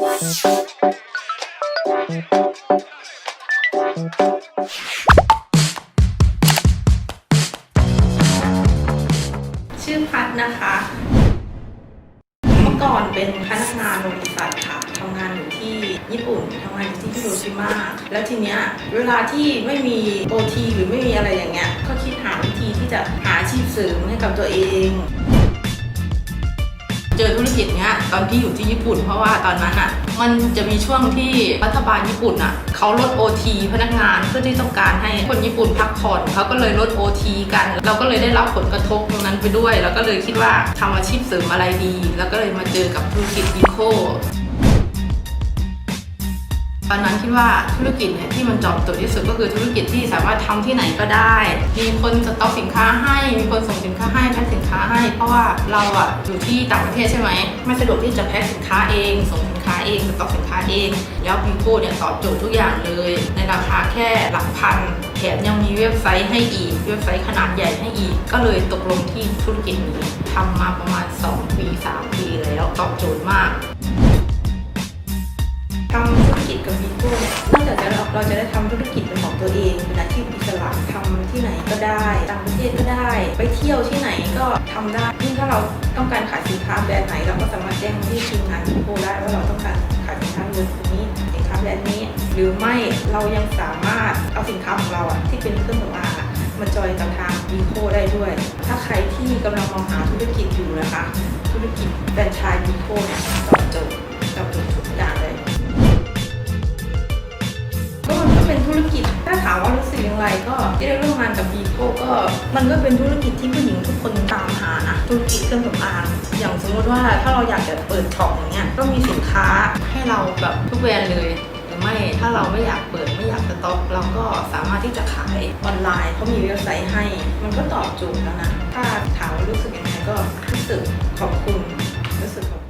ชื่อพัดนะคะ เมื่อก่อนเป็นพนักงานบริษัทค่ะทำงานอยู่ที่ญี่ปุ่นทำงานอยู่ที่ฮิโรชิมาแล้วทีเนี้ยเวลาที่ไม่มีโอทีหรือไม่มีอะไรอย่างเงี้ย ก็คิดหาวิธีที่จะหาอาชีพเสริมให้กับตัวเอง เจอธุรกิจเนี้ยตอนที่อยู่ที่ญี่ปุ่น เพราะว่าตอนนั้นอะมันจะมีช่วงที่รัฐบาลญี่ปุ่นอะเขาลดโอทีพนักงานเพื่อที่ต้องการให้คนญี่ปุ่นพักผ่อนเขาก็เลยลดโอทีกัน เราก็เลยได้รับผลกระทบตรงนั้นไปด้วย แล้วก็เลยคิดว่าทำอาชีพเสริมอะไรดี แล้วก็เลยมาเจอกับธุรกิจอีโค ตอนนั้นคิดว่าธุรกิจเนี่ยที่มันจอบโจทย์ที่สุดก็คือธุรกิจที่สามารถทำที่ไหนก็ได้ มีคนสต็อกสินค้าให้ มีคนส่งสินค้าให้แพ็คสินค้าให้ เพราะว่าเราอะอยู่ที่ต่างประเทศใช่ไหมไม่สะดวกที่จะแพ็คสินค้าเอง ส่งสินค้าเองสต็อกสินค้าเอง แล้วพีโก้เนี่ยตอบโจทย์ทุกอย่างเลย ในราคาแค่หลักพันแถมยังมีเว็บไซต์ให้อีก เว็บไซต์ขนาดใหญ่ให้อีก ก็เลยตกลงที่ธุรกิจนี้ทำมาประมาณ 2 ปี 3 ปีแล้วตอบโจทย์มากทำ กับวีโก้เนี่ยนอกจากจะเราเราจะได้ทำธุรกิจเป็นของตัวเองเป็นอาชีพอิสระทำที่ไหนก็ได้ต่างประเทศก็ได้ ไปเที่ยวที่ไหนก็ทำได้ยิ่งถ้าเราต้องการขายสินค้าแบรนด์ไหน เราก็สามารถแจ้งที่ทีมงานวีโก้ได้ว่าเราต้องการขายสินค้าเบรนด์นี้สินค้าแบรนด์นี้ หรือไม่เรายังสามารถเอาสินค้าของเราอะที่เป็นเครื่องสำอางอะมาจอยกับทางวีโก้ได้ด้วย ถ้าใครที่กำลังมองหาธุรกิจอยู่นะคะ ธุรกิจแฟรนไชส์วีโก้เนี่ยตอบโจทย์ ถ้าถามว่ารู้สึกอย่างไรก็ที่ได้ร่วมงานกับบีโก้ก็มันก็เป็นธุรกิจที่ผู้หญิงทุกคนตามหานะธุรกิจเครื่องสำอางอย่างสมมติว่าถ้าเราอยากจะเปิดช็อปอย่างเงี้ยก็มีสินค้าให้เราแบบทุกแบรนด์เลยหรือไม่ถ้าเราไม่อยากเปิดไม่อยากสต็อก เราก็สามารถที่จะขายออนไลน์เขามีเว็บไซต์ให้ มันก็ตอบโจทย์แล้วนะ ถ้าถามว่ารู้สึกยังไงก็รู้สึกขอบคุณรู้สึกขอบคุณขอบ